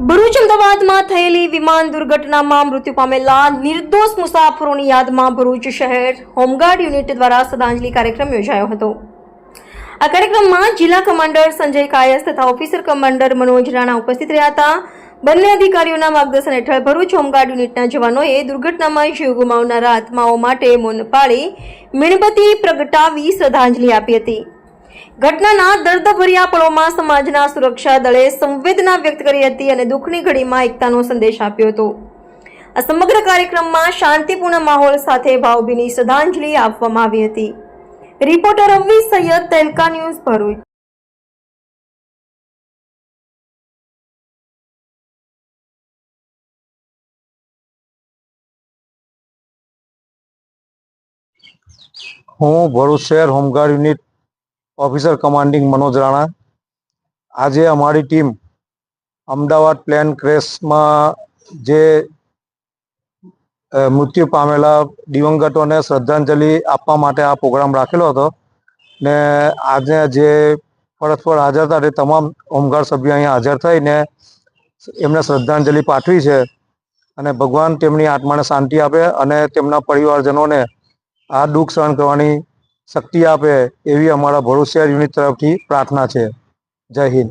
ભરૂચ અમદાવાદમાં થયેલી વિમાન દુર્ઘટનામાં મૃત્યુ પામેલા નિર્દોષ મુસાફરોની યાદમાં ભરૂચ શહેર હોમગાર્ડ યુનિટ દ્વારા શ્રદ્ધાંજલિ કાર્યક્રમ યોજાયો હતો. આ કાર્યક્રમમાં જિલ્લા કમાન્ડર સંજય કાયસ તથા ઓફિસર કમાન્ડર મનોજ રાણા ઉપસ્થિત રહ્યા હતા. બંને અધિકારીઓના માર્ગદર્શન હેઠળ ભરૂચ હોમગાર્ડ યુનિટના જવાનોએ દુર્ઘટનામાં જીવ ગુમાવનારા આત્માઓ માટે મૌન પાળી મીણબત્તી પ્રગટાવી શ્રદ્ધાંજલિ આપી હતી. ઘટનાના દર્દભર્યા પળોમાં સમાજના સુરક્ષા દળે સંવેદના વ્યક્ત કરી હતી અને દુઃખની ઘડીમાં એકતાનો સંદેશ આપ્યો હતો. આ સમગ્ર કાર્યક્રમમાં શાંતિપૂર્ણ માહોલ સાથે ભાવભીની શ્રદ્ધાંજલિ આપવામાં આવી હતી. રિપોર્ટર રવિ સૈયદ તેલકા ન્યૂઝ ભરૂચ. હું ભરૂચ શહેર home guard unit officer commanding Manoj Rana આજે અમારી ટીમ અમદાવાદ પ્લેન ક્રેશમાં જે મૃત્યુ પામેલા દિવંગતોને શ્રદ્ધાંજલિ આપવા માટે આ પ્રોગ્રામ રાખેલો હતો ને આજે જે ફરજ પર હાજર હતા તે તમામ હોમગાર્ડ સભ્યો અહીંયા હાજર થઈને એમને શ્રદ્ધાંજલિ પાઠવી છે અને ભગવાન તેમની આત્માને શાંતિ આપે અને તેમના પરિવારજનોને આ દુઃખ સહન કરવાની શક્તિ આપે એવી અમારા ભરૂસિયા યુનિટ તરફથી પ્રાર્થના છે. જય હિન્દ.